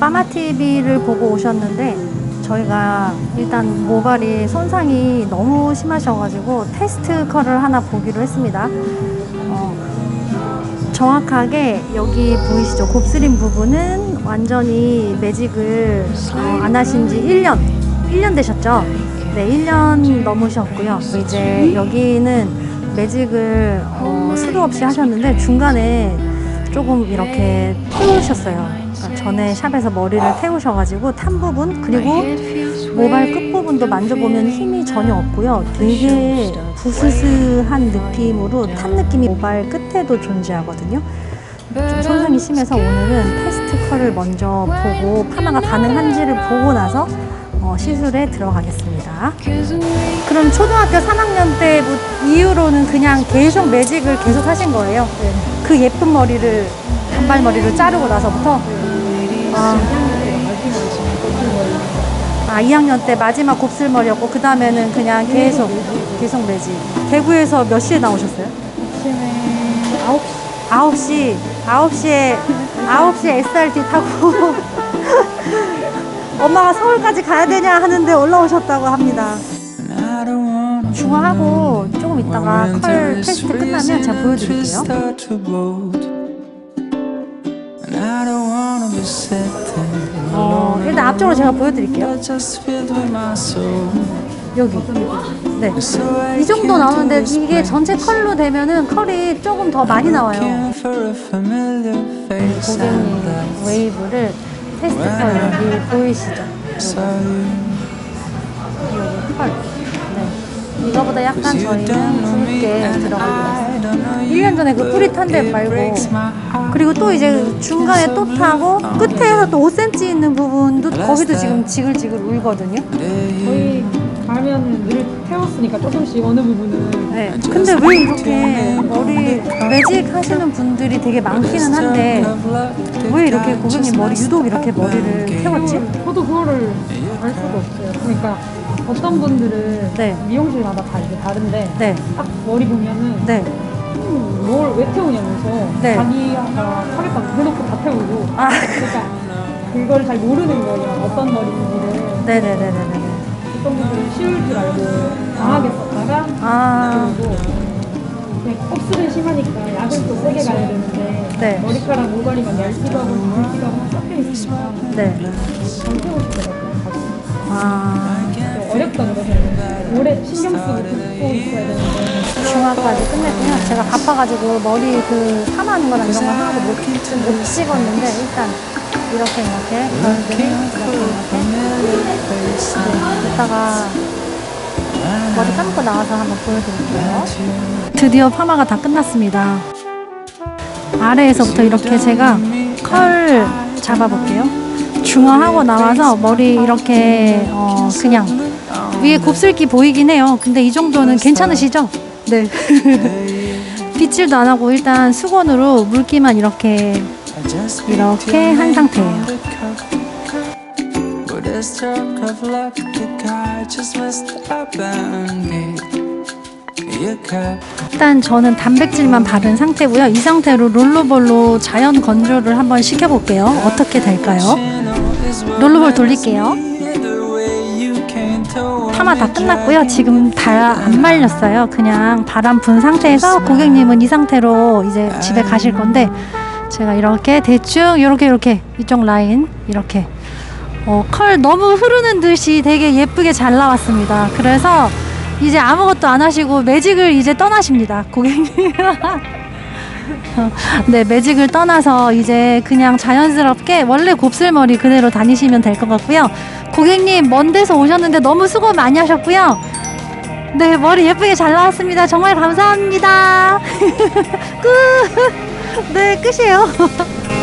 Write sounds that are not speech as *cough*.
빠마TV를 보고 오셨는데 저희가 일단 모발이 손상이 너무 심하셔가지고 테스트 컬을 하나 보기로 했습니다. 어, 정확하게 여기 보이시죠? 곱슬인 부분은 완전히 매직을 어, 안 하신 지 1년, 1년 되셨죠? 네, 1년 넘으셨고요. 이제 여기는 매직을 어, 수도 없이 하셨는데 중간에 조금 이렇게 태우셨어요. 전에 샵에서 머리를 태우셔가지고 탄 부분 그리고 모발 끝부분도 만져보면 힘이 전혀 없고요. 되게 부스스한 느낌으로 탄 느낌이 모발 끝에도 존재하거든요. 좀 손상이 심해서 오늘은 테스트 컬을 먼저 보고 파마가 가능한지를 보고 나서 어, 시술에 들어가겠습니다. 그럼 초등학교 3학년 때 이후로는 그냥 계속 매직을 계속 하신 거예요? 그 예쁜 머리를 단발머리를 자르고 나서부터 아, 아 2학년 때 마지막 곱슬머리였고 그 다음에는 그냥 계속 계속 매직. 대구에서 몇 시에 나오셨어요? 아홉 시. 9시, 9시에, 9시에 SRT 타고 *laughs* 엄마가 서울까지 가야 되냐 하는데 올라오셨다고 합니다. 중화하고 조금 있다가 컬 테스트 끝나면 제가 보여드릴게요. 어, 일단 앞쪽으로 제가 보여드릴게요. 여기. 네. 이 정도 나오는데 이게 전체 컬로 되면은 컬이 조금 더 많이 나와요. 고객님 웨이브를 테스트 컬 여기 보이시죠? 여기 컬. 네. 이거보다 약간 저희는 굵게 들어가고 있어요. 1년 전에 그 뿌리 탄데 말고 그리고 또 이제 중간에 또 타고 끝에서 또 5cm 있는 부분도 거기도 지금 지글지글 울거든요. 거의 가면 늘 태웠으니까 조금씩 어느 부분은 네. 근데 왜 이렇게 머리 매직 하시는 분들이 되게 많기는 한데 왜 이렇게 고객님 머리 유독 이렇게 머리를 태웠지? 저도 그거를 알 수가 없어요. 그러니까 어떤 분들은 네. 미용실마다 다 이게 다른데 네. 딱 머리 보면은 네. 음, 뭘왜 태우냐면서 네. 자기가 하겠다고 대놓고 다 태우고 아. 그러니까 그걸 잘 모르는 거예요. 어떤 머리인지를 네네네네네. 어떤 분들은 쉬울 줄 알고 강하게 썼다가 아. 그리고 곱슬은 심하니까 약을 또 세게 가야 되는데 네. 머리카락 모발이만 얇기도 하고 굵기도 하고 섞여 있으니까 네. 정태우시더라고요. 아. 어렵다는 거죠. 오래 신경 쓰고 듣고 있어야 되는데 중화까지 끝냈고요. 제가 바빠가지고 머리 그 파마하는 거랑 이런 거 하나도 못, 못 찍었는데 일단 이렇게 이렇게 이렇게 이렇게 네, 이따가 머리 감고 나와서 한번 보여드릴게요. 드디어 파마가 다 끝났습니다. 아래에서부터 이렇게 제가 컬 잡아볼게요. 중화하고 나와서 머리 이렇게 어 그냥 위에 곱슬기 보이긴 해요. 근데 이 정도는 괜찮으시죠? 네. 빗질도 안 하고 일단 수건으로 물기만 이렇게 이렇게 한 상태예요. 일단 저는 단백질만 바른 상태고요. 이 상태로 롤러볼로 자연 건조를 한번 시켜볼게요. 어떻게 될까요? 롤러볼 돌릴게요. 파마 다 끝났고요. 지금 다 안 말렸어요. 그냥 바람 분 상태에서 고객님은 이 상태로 이제 집에 가실 건데 제가 이렇게 대충 이렇게 이렇게 이쪽 라인 이렇게 어, 컬 너무 흐르는 듯이 되게 예쁘게 잘 나왔습니다. 그래서 이제 아무것도 안 하시고 매직을 이제 떠나십니다. 고객님. *laughs* 네, 매직을 떠나서 이제 그냥 자연스럽게 원래 곱슬머리 그대로 다니시면 될 것 같고요. 고객님, 먼 데서 오셨는데 너무 수고 많이 하셨고요. 네, 머리 예쁘게 잘 나왔습니다. 정말 감사합니다. *laughs* 끝! 네, 끝이에요. *laughs*